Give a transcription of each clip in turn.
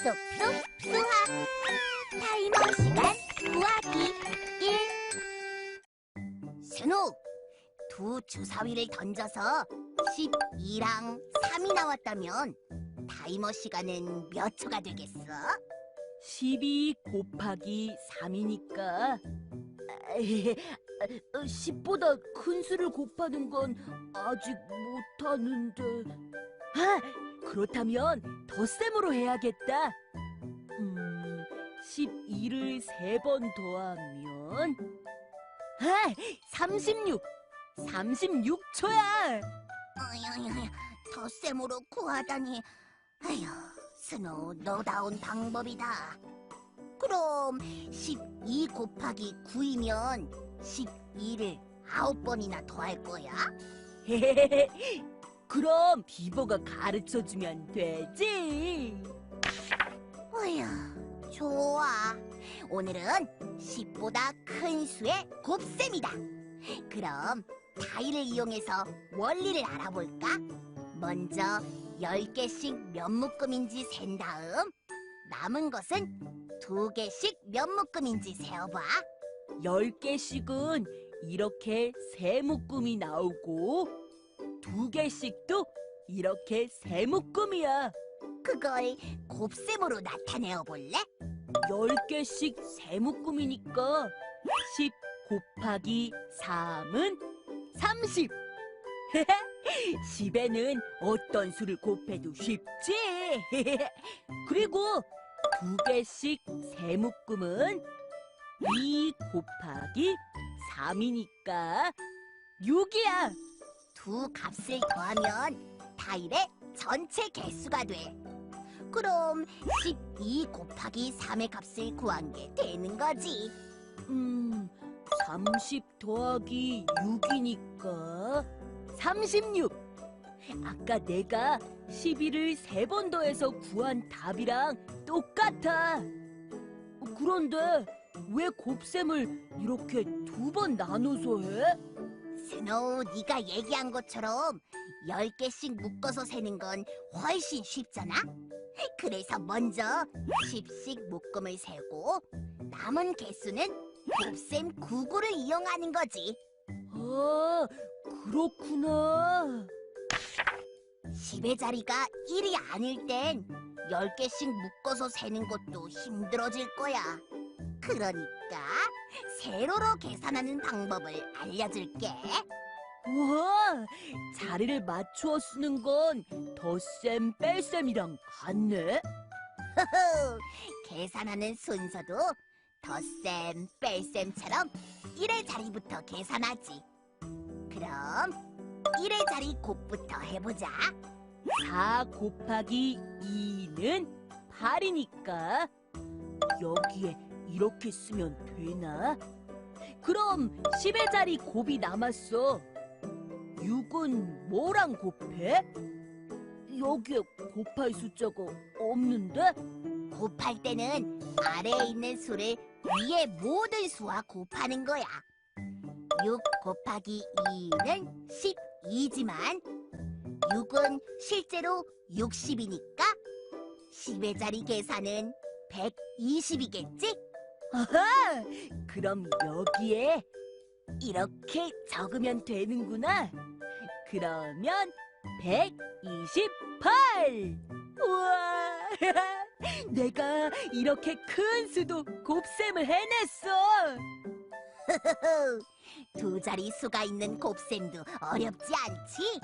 쏙쏙 수학 타이머 시간 구하기 1 스노우 두 주사위를 던져서 12랑 3이 나왔다면 타이머 시간은 몇 초가 되겠어? 12 곱하기 3이니까 10보다 큰 수를 곱하는 건 아직 못하는데 아! 그렇다면 덧셈으로 해야겠다 음, 12를 3번 더하면 아! 36! 36초야! 어휴, 덧셈으로 구하다니 아휴 스노우 너다운 방법이다 그럼 12 곱하기 9이면 12를 9번이나 더할 거야? 그럼 비버가 가르쳐주면 되지 어휴, 좋아. 오늘은 10보다 큰 수의 곱셈이다. 그럼 타일을 이용해서 원리를 알아볼까? 먼저 10개씩 몇 묶음인지 센 다음 남은 것은 2개씩 몇 묶음인지 세어봐. 10개씩은 이렇게 세 묶음이 나오고 두 개씩도 이렇게 세 묶음이야. 그걸 곱셈으로 나타내어 볼래? 10개씩 세 묶음이니까 10 곱하기 3은 30. 10에는 어떤 수를 곱해도 쉽지. 그리고 두 개씩 세 묶음은 2 곱하기 3이니까 6이야. 두 값을 더하면 타일의 전체 개수가 돼. 그럼 12 곱하기 3의 값을 구한 게 되는 거지. 음, 30 더하기 6이니까 36. 아까 내가 12를 세 번 더해서 구한 답이랑 똑같아. 그런데 왜 곱셈을 이렇게 두 번 나눠서 해? 스노우, 네가 얘기한 것처럼 10개씩 묶어서 세는 건 훨씬 쉽잖아? 그래서 먼저 10씩 묶음을 세고 남은 개수는 곱셈 99를 이용하는 거지. 아, 그렇구나. 10의 자리가 1이 아닐 땐 10개씩 묶어서 세는 것도 힘들어질 거야. 그러니까 세로로 계산하는 방법을 알려줄게. 우와, 자리를 맞추어 쓰는 건 덧셈, 뺄셈이랑 같네. 흐흐, 계산하는 순서도 덧셈, 뺄셈처럼 1의 자리부터 계산하지. 그럼 1의 자리 곱부터 해보자. 4 곱하기 2는 8이니까 여기에 이렇게 쓰면 되나? 그럼 10의 자리 곱이 남았어. 6은 뭐랑 곱해? 여기에 곱할 숫자가 없는데? 곱할 때는 아래에 있는 수를 위에 모든 수와 곱하는 거야. 6 곱하기 2는 12지만 6은 실제로 60이니까 10의 자리 계산은 120이겠지? 아하! 그럼 여기에 이렇게 적으면 되는구나. 그러면 128! 우와! 내가 이렇게 큰 수도 곱셈을 해냈어! 두 자리 수가 있는 곱셈도 어렵지 않지?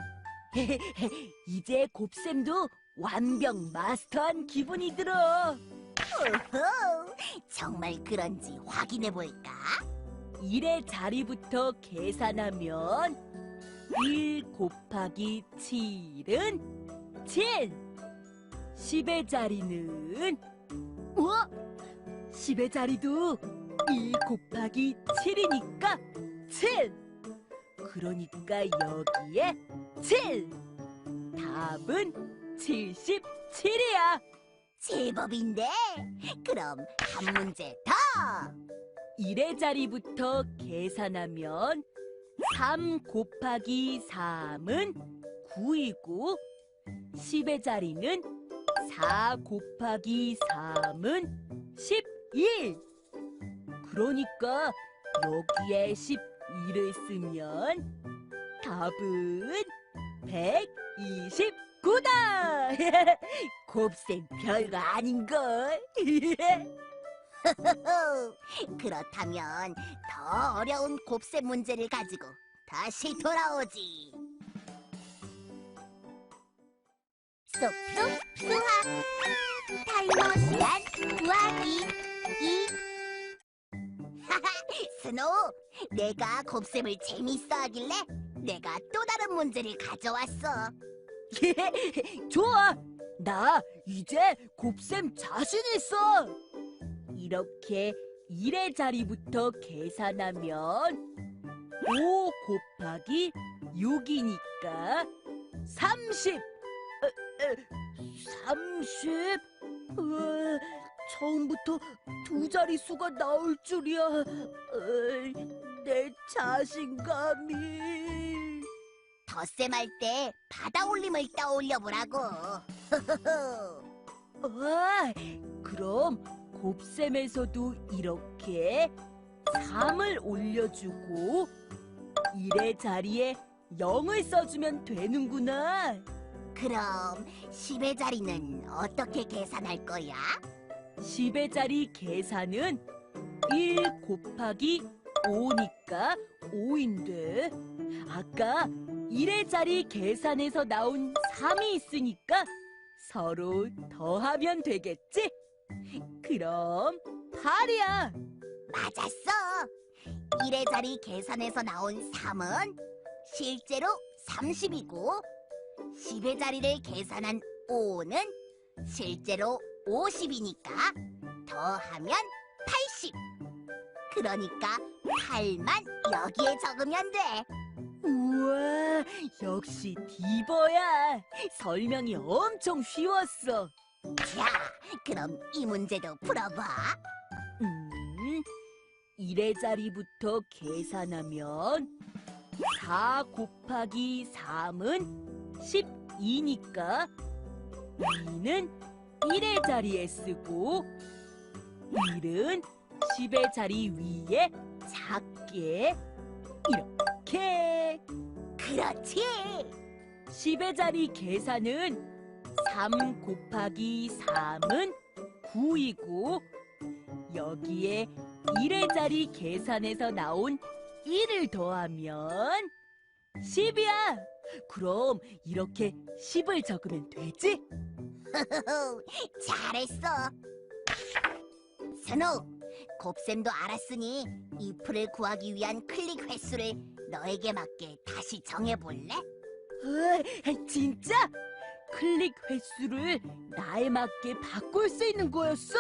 이제 곱셈도 완벽 마스터한 기분이 들어. 오호, 정말 그런지 확인해 볼까? 1의 자리부터 계산하면 1 곱하기 7은 7 10의 자리는 우와! 10의 자리도 1 곱하기 7이니까 7 그러니까 여기에 7 답은 77이야 제법인데? 그럼 한 문제 더! 1의 자리부터 계산하면 3 곱하기 3은 9이고 10의 자리는 4 곱하기 3은 11. 그러니까 여기에 11을 쓰면 답은 129다. 곱셈 별거 아닌걸. 그렇다면 더 어려운 곱셈 문제를 가지고 다시 돌아오지. 쏙쏙 수학 타이머 시간 구하기 2 스노우, 내가 곱셈을 재밌어 하길래 내가 또 다른 문제를 가져왔어. 좋아. 나 이제 곱셈 자신 있어. 이렇게 1의 자리부터 계산하면 5 곱하기 6이니까 30. 어, 어, 30? 으, 처음부터 두 자릿수가 나올 줄이야. 어, 내 자신감이. 덧셈할 때 바다 올림을 떠올려 보라고. 와, 그럼 곱셈에서도 이렇게 3을 올려주고 1의 자리에 0을 써주면 되는구나. 그럼 10의 자리는 어떻게 계산할 거야? 10의 자리 계산은 1 곱하기 5니까 5인데 아까 1의 자리 계산에서 나온 3이 있으니까 서로 더하면 되겠지? 그럼 8이야. 맞았어. 1의 자리 계산에서 나온 3은 실제로 30이고 10의 자리를 계산한 5는 실제로 50이니까 더하면 80. 그러니까 8만 여기에 적으면 돼. 우와, 역시 디버야. 설명이 엄청 쉬웠어. 자, 그럼 이 문제도 풀어봐. 음, 1의 자리부터 계산하면 4 곱하기 3은 12니까 2는 1의 자리에 쓰고 1은 10의 자리 위에 작게 이렇게 그렇지. 10의 자리 계산은 3 곱하기 3은 9이고 여기에 1의 자리 계산에서 나온 1을 더하면 10이야. 그럼 이렇게 10을 적으면 되지? 잘했어. 스노우, 곱셈도 알았으니 이 풀을 구하기 위한 클릭 횟수를 너에게 맞게 다시 정해볼래? 으, 진짜? 클릭 횟수를 나에 맞게 바꿀 수 있는 거였어?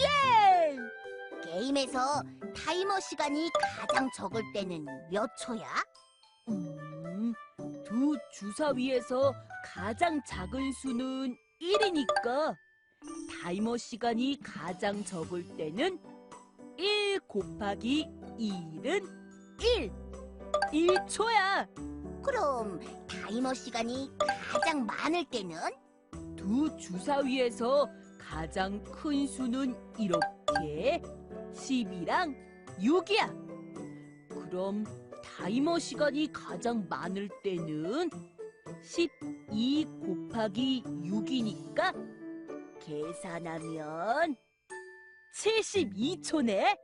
예! 게임에서 타이머 시간이 가장 적을 때는 몇 초야? 음, 두 주사 위에서 가장 작은 수는 1이니까 타이머 시간이 가장 적을 때는 1 곱하기 1은 1. 1초야. 그럼 타이머 시간이 가장 많을 때는? 두 주사위에서 가장 큰 수는 이렇게 10이랑 6이야. 그럼 타이머 시간이 가장 많을 때는 12 곱하기 6이니까 계산하면 72초네.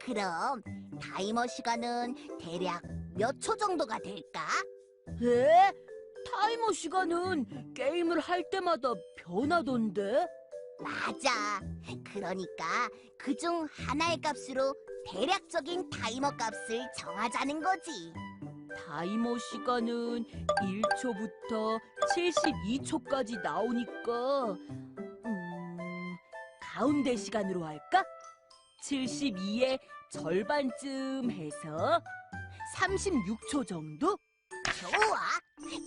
그럼 타이머 시간은 대략 몇 초 정도가 될까? 에? 타이머 시간은 게임을 할 때마다 변하던데? 맞아. 그러니까 그 중 하나의 값으로 대략적인 타이머 값을 정하자는 거지. 타이머 시간은 1초부터 72초까지 나오니까 음, 가운데 시간으로 할까? 72의 절반쯤 해서 36초 정도? 좋아.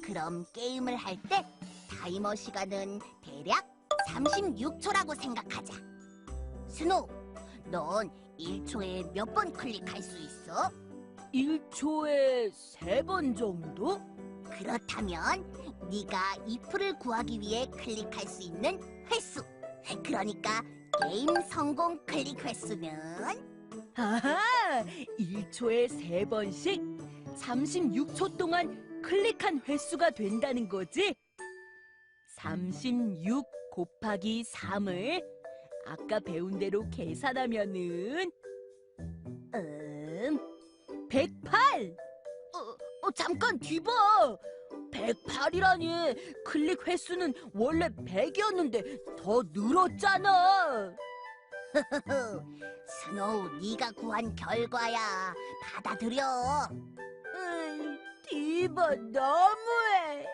그럼 게임을 할 때 타이머 시간은 대략 36초라고 생각하자. 스노우, 넌 1초에 몇 번 클릭할 수 있어? 1초에 3번 정도? 그렇다면 네가 이프를 구하기 위해 클릭할 수 있는 횟수. 그러니까 게임 성공 클릭 횟수는 아하! 1초에 3번씩 36초 동안 클릭한 횟수가 된다는 거지? 36 곱하기 3을 아까 배운 대로 계산하면은 음, 108! 어, 어, 잠깐 뒤봐! 108이라니 클릭 횟수는 원래 100이었는데 더 늘었잖아! 스노우 네가 구한 결과야. 받아들여. 으이, 디바 너무해.